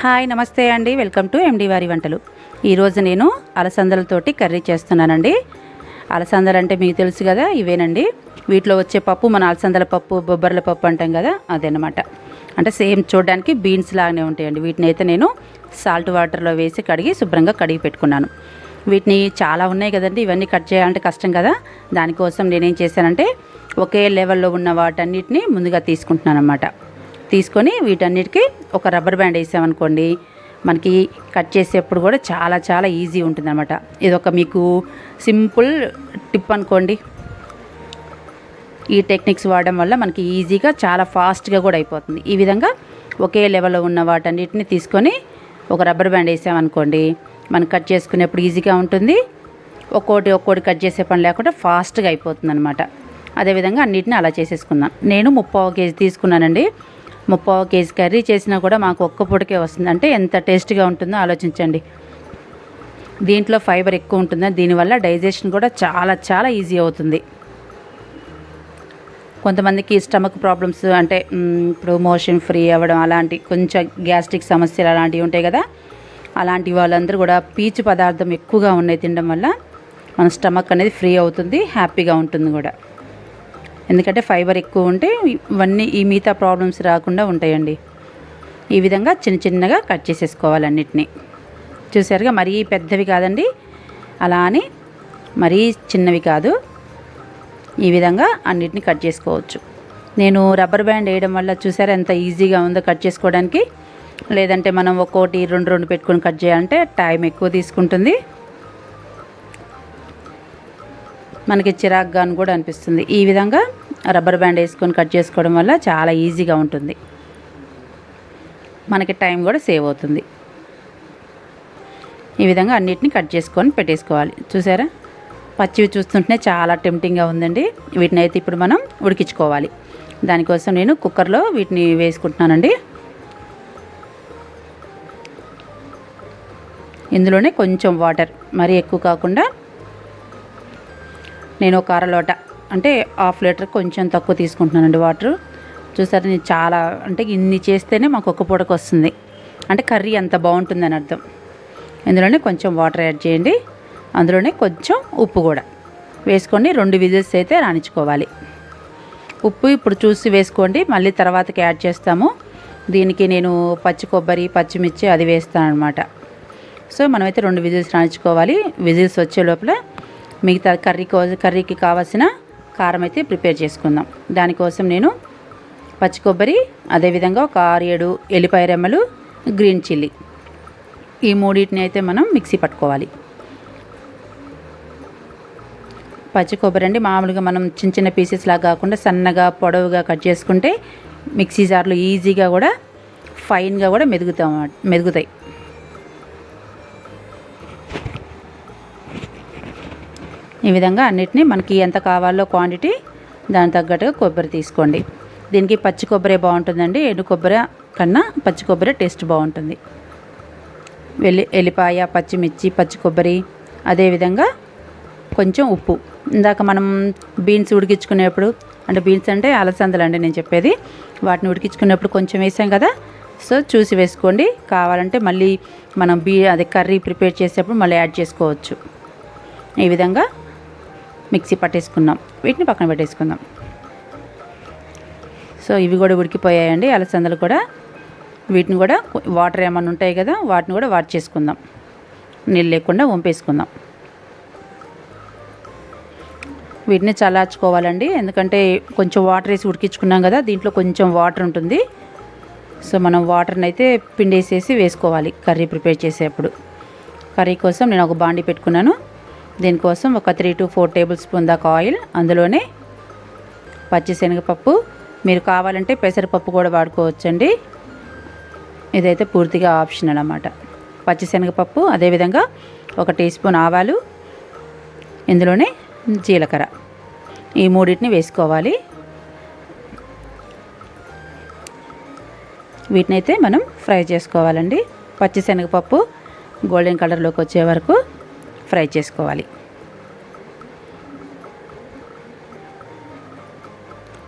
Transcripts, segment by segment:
Hi నమస్తే అండి. Welcome to MD వారి వంటలు. ఈరోజు నేను అలసందలతోటి కర్రీ చేస్తున్నానండి. అలసందలు అంటే మీకు తెలుసు కదా ఇవేనండి. వీటిలో వచ్చే పప్పు మన అలసందల పప్పు బొబ్బర్ల పప్పు అంటాం కదా అదనమాట అంటే సేమ్ చూడడానికి బీన్స్ లాగానే ఉంటాయండి. వీటిని అయితే నేను సాల్ట్ వాటర్లో వేసి కడిగి శుభ్రంగా కడిగి పెట్టుకున్నాను. వీటిని చాలా ఉన్నాయి కదండి ఇవన్నీ కట్ చేయాలంటే కష్టం కదా. దానికోసం నేనేం చేశానంటే ఒకే లెవెల్లో ఉన్న వాటన్నిటిని ముందుగా తీసుకుంటున్నాను అనమాట తీసుకొని వీటన్నిటికీ ఒక రబ్బర్ బ్యాండ్ వేసామనుకోండి మనకి కట్ చేసేప్పుడు కూడా చాలా చాలా ఈజీ ఉంటుంది అనమాట ఇది ఒక మీకు సింపుల్ టిప్ అనుకోండి. ఈ టెక్నిక్స్ వాడడం వల్ల మనకి ఈజీగా చాలా ఫాస్ట్గా కూడా అయిపోతుంది. ఈ విధంగా ఒకే లెవెల్లో ఉన్న వాటన్నిటిని తీసుకొని ఒక రబ్బర్ బ్యాండ్ వేసామనుకోండి మనం కట్ చేసుకునేప్పుడు ఈజీగా ఉంటుంది. ఒక్కోటి ఒక్కోటి కట్ చేసే పని లేకుండా ఫాస్ట్గా అయిపోతుంది అనమాట అదేవిధంగా అన్నిటిని అలా చేసేసుకున్నాను నేను ముప్పావు కేజీ తీసుకున్నానండి. ముప్పావు కేజీ కర్రీ చేసినా కూడా మాకు ఒక్క పూటకే వస్తుంది. అంటే ఎంత టేస్ట్గా ఉంటుందో ఆలోచించండి. దీంట్లో ఫైబర్ ఎక్కువ ఉంటుంది. దీనివల్ల డైజెషన్ కూడా చాలా చాలా ఈజీ అవుతుంది. కొంతమందికి స్టమక్ ప్రాబ్లమ్స్ అంటే ఇప్పుడు మోషన్ ఫ్రీ అవ్వడం అలాంటి కొంచెం గ్యాస్ట్రిక్ సమస్యలు అలాంటివి ఉంటాయి కదా. అలాంటి వాళ్ళందరూ కూడా పీచు పదార్థం ఎక్కువగా ఉన్నాయి తినడం వల్ల మన స్టమక్ అనేది ఫ్రీ అవుతుంది హ్యాపీగా ఉంటుంది కూడా. ఎందుకంటే ఫైబర్ ఎక్కువ ఉంటే ఇవన్నీ ఈ మిగతా ప్రాబ్లమ్స్ రాకుండా ఉంటాయండి. ఈ విధంగా చిన్న చిన్నగా కట్ చేసేసుకోవాలి అన్నిటినీ. చూసారుగా మరీ పెద్దవి కాదండి. అలా అని మరీ చిన్నవి కాదు. ఈ విధంగా అన్నిటిని కట్ చేసుకోవచ్చు. నేను రబ్బర్ బ్యాండ్ వేయడం వల్ల చూసారా ఎంత ఈజీగా ఉందో కట్ చేసుకోవడానికి. లేదంటే మనం ఒక్కోటి రెండు రెండు పెట్టుకొని కట్ చేయాలంటే టైం ఎక్కువ తీసుకుంటుంది. మనకి చిరాగ్గా అని కూడా అనిపిస్తుంది. ఈ విధంగా రబ్బర్ బ్యాండ్ వేసుకొని కట్ చేసుకోవడం వల్ల చాలా ఈజీగా ఉంటుంది. మనకి టైం కూడా సేవ్ అవుతుంది. ఈ విధంగా అన్నిటిని కట్ చేసుకొని పెట్టేసుకోవాలి. చూసారా? పచ్చివి చూస్తుంటేనే చాలా టెంప్టింగ్గా ఉందండి. వీటిని అయితే ఇప్పుడు మనం ఉడికించుకోవాలి. దానికోసం నేను కుక్కర్లో వీటిని వేసుకుంటున్నానండి. ఇందులోనే కొంచెం వాటర్. మరీ ఎక్కువ కాకుండా నేను ఒక అరలోట అంటే హాఫ్ లీటర్ కొంచెం తక్కువ తీసుకుంటున్నానండి వాటర్. చూసారా నేను చాలా అంటే ఇన్ని చేస్తేనే మాకు ఒక్క పూటకు వస్తుంది. అంటే కర్రీ అంత బాగుంటుందని అర్థం. ఇందులోనే కొంచెం వాటర్ యాడ్ చేయండి. అందులోనే కొంచెం ఉప్పు కూడా. వేసుకొని రెండు విజిల్స్ అయితే రాణించుకోవాలి. ఉప్పు ఇప్పుడు చూసి వేసుకోండి. మళ్ళీ తర్వాతకి యాడ్ చేస్తాము. దీనికి నేను పచ్చి కొబ్బరి పచ్చిమిర్చి అది వేస్తాను అనమాట సో మనమైతే రెండు విజిల్స్ రాణించుకోవాలి. విజిల్స్ వచ్చే లోపల మిగతా కర్రీ కర్రీకి కావాల్సిన కారం అయితే ప్రిపేర్ చేసుకుందాం. దానికోసం నేను పచ్చి కొబ్బరి అదేవిధంగా ఒక ఆరు ఏడు ఎల్లిపాయ రెమ్మలు గ్రీన్ చిల్లీ. ఈ మూడింటిని అయితే మనం మిక్సీ పట్టుకోవాలి. పచ్చి కొబ్బరి అండి మామూలుగా మనం చిన్న చిన్న పీసెస్ లాగా కాకుండా సన్నగా పొడవుగా కట్ చేసుకుంటే మిక్సీ జార్లో ఈజీగా కూడా ఫైన్గా కూడా మెదుగుతాం మెదుగుతాయి. ఈ విధంగా అన్నిటినీ మనకి ఎంత కావాలో క్వాంటిటీ దాని తగ్గట్టుగా కొబ్బరి తీసుకోండి. దీనికి పచ్చి కొబ్బరి బాగుంటుందండి. ఎండు కొబ్బరి కన్నా పచ్చి కొబ్బరి టేస్ట్ బాగుంటుంది. వెల్లి ఎల్లిపాయ పచ్చిమిర్చి పచ్చి కొబ్బరి అదేవిధంగా కొంచెం ఉప్పు. ఇందాక మనం బీన్స్ ఉడికించుకునేప్పుడు అంటే బీన్స్ అంటే అలసందలు అండి నేను చెప్పేది. వాటిని ఉడికించుకునేప్పుడు కొంచెం వేసాం కదా. సో చూసి వేసుకోండి. కావాలంటే మళ్ళీ మనం బీ అదే కర్రీ ప్రిపేర్ చేసేప్పుడు మళ్ళీ యాడ్ చేసుకోవచ్చు. ఈ విధంగా మిక్సీ పట్టేసుకున్నాం వీటిని పక్కన పెట్టేసుకుందాం. సో ఇవి కూడా ఉడికిపోయాయండి. అలసందలు కూడా వీటిని కూడా వాటర్ ఏమైనా ఉంటాయి కదా వాటిని కూడా వాట్ చేసుకుందాం. నీళ్ళు లేకుండా వంపేసుకుందాం. వీటిని చల్లార్చుకోవాలండి. ఎందుకంటే కొంచెం వాటర్ వేసి ఉడికించుకున్నాం కదా దీంట్లో కొంచెం వాటర్ ఉంటుంది. సో మనం వాటర్ని అయితే పిండేసేసి వేసుకోవాలి కర్రీ ప్రిపేర్ చేసేప్పుడు. కర్రీ కోసం నేను ఒక బాండి పెట్టుకున్నాను. దీనికోసం ఒక three to four table spoon దాకా ఆయిల్ అందులోనే పచ్చిశనగపప్పు మీరు కావాలంటే పెసరపప్పు కూడా వాడుకోవచ్చండి. ఇదైతే పూర్తిగా ఆప్షనల్ అన్నమాట. పచ్చిశనగపప్పు అదేవిధంగా ఒక టీ స్పూన్ ఆవాలు ఇందులోనే జీలకర్ర. ఈ మూడింటిని వేసుకోవాలి. వీటినైతే మనం ఫ్రై చేసుకోవాలండి. పచ్చిశనగపప్పు గోల్డెన్ కలర్లోకి వచ్చే వరకు ఫ్రై చేసుకోవాలి.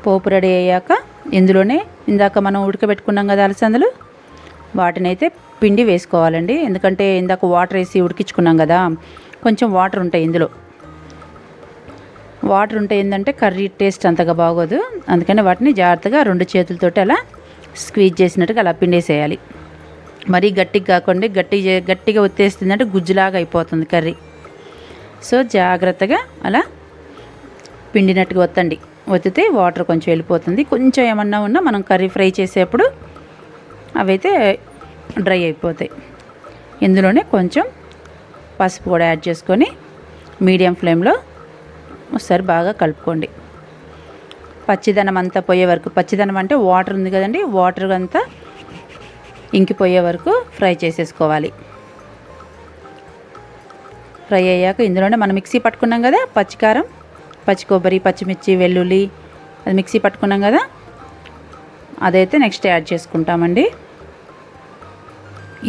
పోపు రెడీ అయ్యాక ఇందులోనే ఇందాక మనం ఉడకబెట్టుకున్నాం కదా అలసందలు వాటిని అయితే పిండి వేసుకోవాలండి. ఎందుకంటే ఇందాక వాటర్ వేసి ఉడికించుకున్నాం కదా కొంచెం వాటర్ ఉంటాయి ఇందులో. వాటర్ ఉంటే ఏంటంటే కర్రీ టేస్ట్ అంతగా బాగోదు. అందుకని వాటిని జాగ్రత్తగా రెండు చేతులతోటి అలా స్క్వీజ్ చేసినట్టుగా అలా పిండేసేయాలి. మరీ గట్టిగా కాకుండా గట్టి గట్టిగా ఒత్తేస్తుందంటే గుజ్జులాగా అయిపోతుంది కర్రీ. సో జాగ్రత్తగా అలా పిండినట్టుగా వత్తండి వత్తితే వాటర్ కొంచెం వెళ్ళిపోతుంది. కొంచెం ఏమన్నా ఉన్నా మనం కర్రీ ఫ్రై చేసేప్పుడు అవైతే డ్రై అయిపోతాయి. ఇందులోనే కొంచెం పసుపు కూడా యాడ్ చేసుకొని మీడియం ఫ్లేమ్లో ఒకసారి బాగా కలుపుకోండి. పచ్చిదనం అంతా పోయే వరకు పచ్చిదనం అంటే వాటర్ ఉంది కదండి వాటర్ అంతా ఇంకిపోయే వరకు ఫ్రై చేసేసుకోవాలి. ఫ్రై అయ్యాక ఇందులోనే మనం మిక్సీ పట్టుకున్నాం కదా పచ్చికారం పచ్చి కొబ్బరి పచ్చిమిర్చి వెల్లుల్లి అది మిక్సీ పట్టుకున్నాం కదా అదైతే నెక్స్ట్ యాడ్ చేసుకుంటామండి.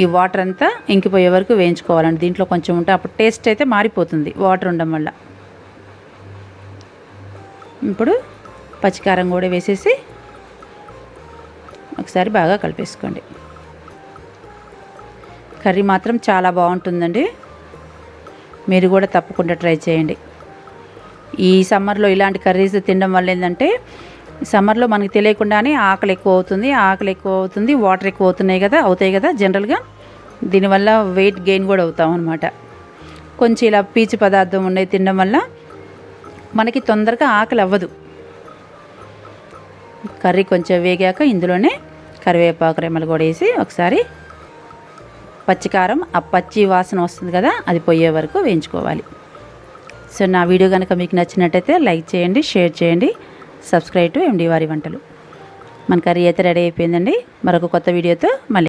ఈ వాటర్ అంతా ఇంకిపోయే వరకు వేయించుకోవాలండి దీంట్లో కొంచెం ఉంటే అప్పుడు టేస్ట్ అయితే మారిపోతుంది వాటర్ ఉండడం వల్ల. ఇప్పుడు పచ్చికారం కూడా వేసేసి ఒకసారి బాగా కలిపేసుకోండి. కర్రీ మాత్రం చాలా బాగుంటుందండి. మీరు కూడా తప్పకుండా ట్రై చేయండి. ఈ సమ్మర్లో ఇలాంటి కర్రీస్ తినడం వల్ల ఏంటంటే సమ్మర్లో మనకి తెలియకుండానే ఆకలి ఎక్కువ అవుతుంది ఆకలి ఎక్కువ అవుతుంది వాటర్ ఎక్కువ అవుతున్నాయి కదా అవుతాయి కదా జనరల్గా. దీనివల్ల వెయిట్ గెయిన్ కూడా అవుతాం అనమాట కొంచెం ఇలా పీచు పదార్థం ఉండేవి తినడం వల్ల మనకి తొందరగా ఆకలి అవ్వదు. కర్రీ కొంచెం వేగాక ఇందులోనే కరివేపాకు రెమ్మలు కూడా వేసి ఒకసారి పచ్చికారం ఆ పచ్చి వాసన వస్తుంది కదా అది పోయే వరకు వేయించుకోవాలి. సో నా వీడియో కనుక మీకు నచ్చినట్టయితే లైక్ చేయండి షేర్ చేయండి సబ్స్క్రైబ్ టు ఎండి వారి వంటలు. మన కర్రీ అయితే రెడీ అయిపోయిందండి. మరొక కొత్త వీడియోతో మళ్ళీ